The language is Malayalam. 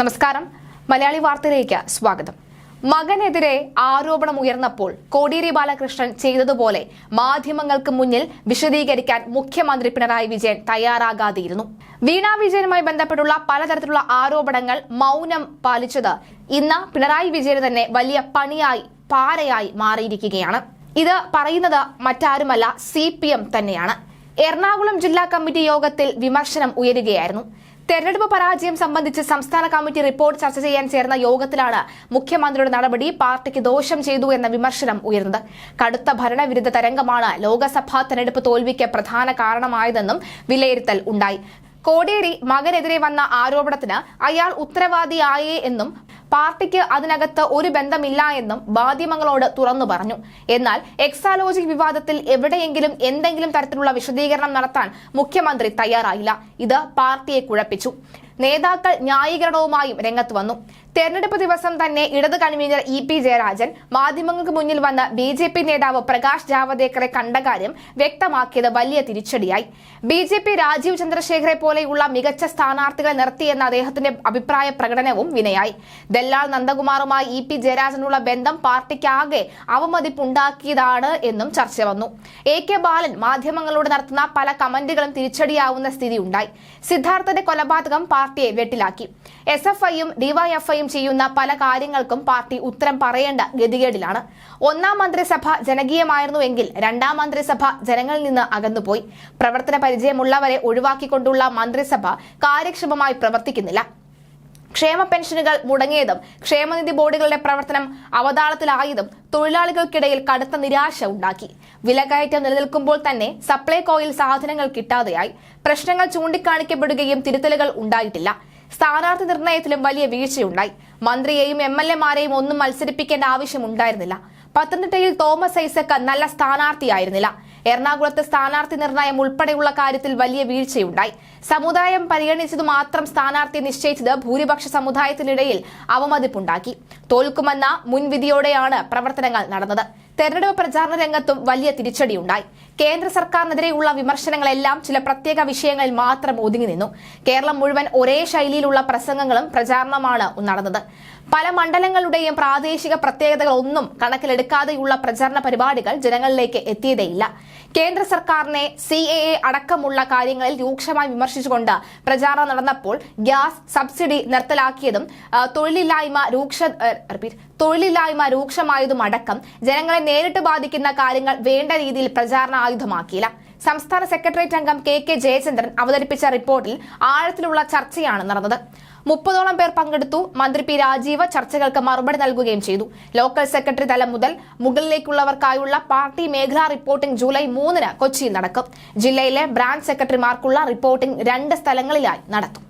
നമസ്കാരം. മലയാളി വാർത്തയിലേക്ക് സ്വാഗതം. മകനെതിരെ ആരോപണം ഉയർന്നപ്പോൾ കോടിയേരി ബാലകൃഷ്ണൻ ചെയ്തതുപോലെ മാധ്യമങ്ങൾക്ക് മുന്നിൽ വിശദീകരിക്കാൻ മുഖ്യമന്ത്രി പിണറായി വിജയൻ തയ്യാറാകാതെയിരുന്നു. വീണ വിജയനുമായി ബന്ധപ്പെട്ടുള്ള പലതരത്തിലുള്ള ആരോപണങ്ങൾ മൗനം പാലിച്ചത് ഇന്ന് പിണറായി വിജയന് തന്നെ വലിയ പണിയായി പാരയായി മാറിയിരിക്കുകയാണ്. ഇത് പറയുന്നത് മറ്റാരുമല്ല സി തന്നെയാണ്. എറണാകുളം ജില്ലാ കമ്മിറ്റി യോഗത്തിൽ വിമർശനം ഉയരുകയായിരുന്നു. തെരഞ്ഞെടുപ്പ് പരാജയം സംബന്ധിച്ച് സംസ്ഥാന കമ്മിറ്റി റിപ്പോർട്ട് ചർച്ച ചെയ്യാൻ ചേർന്ന യോഗത്തിലാണ് മുഖ്യമന്ത്രിയുടെ നടപടി പാർട്ടിക്ക് ദോഷം ചെയ്തു എന്ന വിമർശനം ഉയർന്നത്. കടുത്ത ഭരണവിരുദ്ധ തരംഗമാണ് ലോക്സഭാ തെരഞ്ഞെടുപ്പ് തോൽവിക്ക് പ്രധാന കാരണമായതെന്നും വിലയിരുത്തൽ ഉണ്ടായി. കോടിയേരി മകനെതിരെ വന്ന ആരോപണത്തിന് അയാൾ ഉത്തരവാദിയായേ എന്നും പാർട്ടിക്ക് അതിനകത്ത് ഒരു ബന്ധമില്ല എന്നും മാധ്യമങ്ങളോട് തുറന്നു പറഞ്ഞു. എന്നാൽ എക്സാലോജിക് വിവാദത്തിൽ എവിടെയെങ്കിലും എന്തെങ്കിലും തരത്തിലുള്ള വിശദീകരണം നടത്താൻ മുഖ്യമന്ത്രി തയ്യാറായില്ല. ഇത് പാർട്ടിയെ കുഴപ്പിച്ചു. നേതാക്കൾ ന്യായീകരണവുമായും രംഗത്ത് വന്നു. തെരഞ്ഞെടുപ്പ് ദിവസം തന്നെ ഇടത് കൺവീനർ ഇ പി ജയരാജൻ മാധ്യമങ്ങൾക്ക് മുന്നിൽ വന്ന ബി ജെ പി നേതാവ് പ്രകാശ് ജാവദേക്കറെ കണ്ട കാര്യം വ്യക്തമാക്കിയത് വലിയ തിരിച്ചടിയായി. ബി ജെ പി രാജീവ് ചന്ദ്രശേഖരെ പോലെയുള്ള മികച്ച സ്ഥാനാർത്ഥികളെ നിർത്തിയെന്ന അദ്ദേഹത്തിന്റെ അഭിപ്രായ പ്രകടനവും വിനയായി. ദല്ലാൽ നന്ദകുമാറുമായി ഇ പി ജയരാജനുള്ള ബന്ധം പാർട്ടിക്കാകെ അവമതിപ്പുണ്ടാക്കിയതാണ് എന്നും ചർച്ച വന്നു. എ കെ ബാലൻ മാധ്യമങ്ങളോട് നടത്തുന്ന പല കമന്റുകളും തിരിച്ചടിയാവുന്ന സ്ഥിതി ഉണ്ടായി. സിദ്ധാർത്ഥന്റെ കൊലപാതകം പാർട്ടിയെ വെട്ടിലാക്കി. എസ് എഫ് ഐയും ഡിവൈഎഫ്ഐയും ചെയ്യുന്ന പല കാര്യങ്ങൾക്കും പാർട്ടി ഉത്തരം പറയേണ്ട ഗതികേടിലാണ്. ഒന്നാം മന്ത്രിസഭ ജനകീയമായിരുന്നുവെങ്കിൽ രണ്ടാം മന്ത്രിസഭ ജനങ്ങളിൽ നിന്ന് അകന്നുപോയി. പ്രവർത്തന പരിചയമുള്ളവരെ ഒഴിവാക്കിക്കൊണ്ടുള്ള മന്ത്രിസഭ കാര്യക്ഷമമായി പ്രവർത്തിക്കുന്നില്ല. ക്ഷേമ പെൻഷനുകൾ മുടങ്ങിയതും ക്ഷേമനിധി ബോർഡുകളുടെ പ്രവർത്തനം അവതാളത്തിലായതും തൊഴിലാളികൾക്കിടയിൽ കടുത്ത നിരാശ ഉണ്ടാക്കി. വിലകയറ്റം നിലനിൽക്കുമ്പോൾ തന്നെ സപ്ലൈകോയിൽ സാധനങ്ങൾ കിട്ടാതെയായി. പ്രശ്നങ്ങൾ ചൂണ്ടിക്കാണിക്കപ്പെടുകയും തിരുത്തലുകൾ ഉണ്ടായിട്ടില്ല. സ്ഥാനാർത്ഥി നിർണയത്തിലും വലിയ വീഴ്ചയുണ്ടായി. മന്ത്രിയെയും എം എൽ എമാരെയും ഒന്നും മത്സരിപ്പിക്കേണ്ട ആവശ്യമുണ്ടായിരുന്നില്ല പത്തനംതിട്ടയിൽ തോമസ് ഐസക് നല്ല സ്ഥാനാർത്ഥിയായിരുന്നില്ല. എറണാകുളത്ത് സ്ഥാനാർത്ഥി നിർണയം ഉൾപ്പെടെയുള്ള കാര്യത്തിൽ വലിയ വീഴ്ചയുണ്ടായി. സമുദായം പരിഗണിച്ചതു മാത്രം സ്ഥാനാർത്ഥി നിശ്ചയിച്ചത് ഭൂരിപക്ഷ സമുദായത്തിനിടയിൽ അവമതിപ്പുണ്ടാക്കി. തോൽക്കുമെന്ന മുൻവിധിയോടെയാണ് പ്രവർത്തനങ്ങൾ നടന്നത്. തെരഞ്ഞെടുപ്പ് പ്രചാരണ രംഗത്തും വലിയ തിരിച്ചടിയുണ്ടായി. കേന്ദ്ര സർക്കാരിനെതിരെയുള്ള വിമർശനങ്ങളെല്ലാം ചില പ്രത്യേക വിഷയങ്ങളിൽ മാത്രം ഒതുങ്ങി നിന്നു. കേരളം മുഴുവൻ ഒരേ ശൈലിയിലുള്ള പ്രസംഗങ്ങളും പ്രചാരണമാണ് നടന്നത്. പല മണ്ഡലങ്ങളുടെയും പ്രാദേശിക പ്രത്യേകതകൾ ഒന്നും കണക്കിലെടുക്കാതെയുള്ള പ്രചാരണ പരിപാടികൾ ജനങ്ങളിലേക്ക് എത്തിയതേയില്ല. കേന്ദ്ര സർക്കാരിനെ സി എ എ അടക്കമുള്ള കാര്യങ്ങളിൽ രൂക്ഷമായി വിമർശിച്ചുകൊണ്ട് പ്രചാരണം നടന്നപ്പോൾ ഗ്യാസ് സബ്സിഡി നിർത്തലാക്കിയതും തൊഴിലില്ലായ്മ രൂക്ഷ തൊഴിലില്ലായ്മ രൂക്ഷമായതും അടക്കം ജനങ്ങളെ നേരിട്ട് ബാധിക്കുന്ന കാര്യങ്ങൾ വേണ്ട രീതിയിൽ പ്രചാരണ ആയുധമാക്കിയില്ല സംസ്ഥാന സെക്രട്ടേറിയറ്റ് അംഗം കെ കെ ജയചന്ദ്രൻ അവതരിപ്പിച്ച റിപ്പോർട്ടിൽ ആഴത്തിലുള്ള ചർച്ചയാണ് നടന്നത്. മുപ്പതോളം പേർ പങ്കെടുത്തു. മന്ത്രി പി രാജീവ് ചർച്ചകൾക്ക് മറുപടി നൽകുകയും ചെയ്തു. ലോക്കൽ സെക്രട്ടറി തലം മുതൽ മുകളിലേക്കുള്ളവർക്കായുള്ള പാർട്ടി മേഖലാ റിപ്പോർട്ടിംഗ് ജൂലൈ മൂന്നിന് കൊച്ചിയിൽ നടക്കും. ജില്ലയിലെ ബ്രാഞ്ച് സെക്രട്ടറിമാർക്കുള്ള റിപ്പോർട്ടിംഗ് രണ്ട് സ്ഥലങ്ങളിലായി നടത്തും.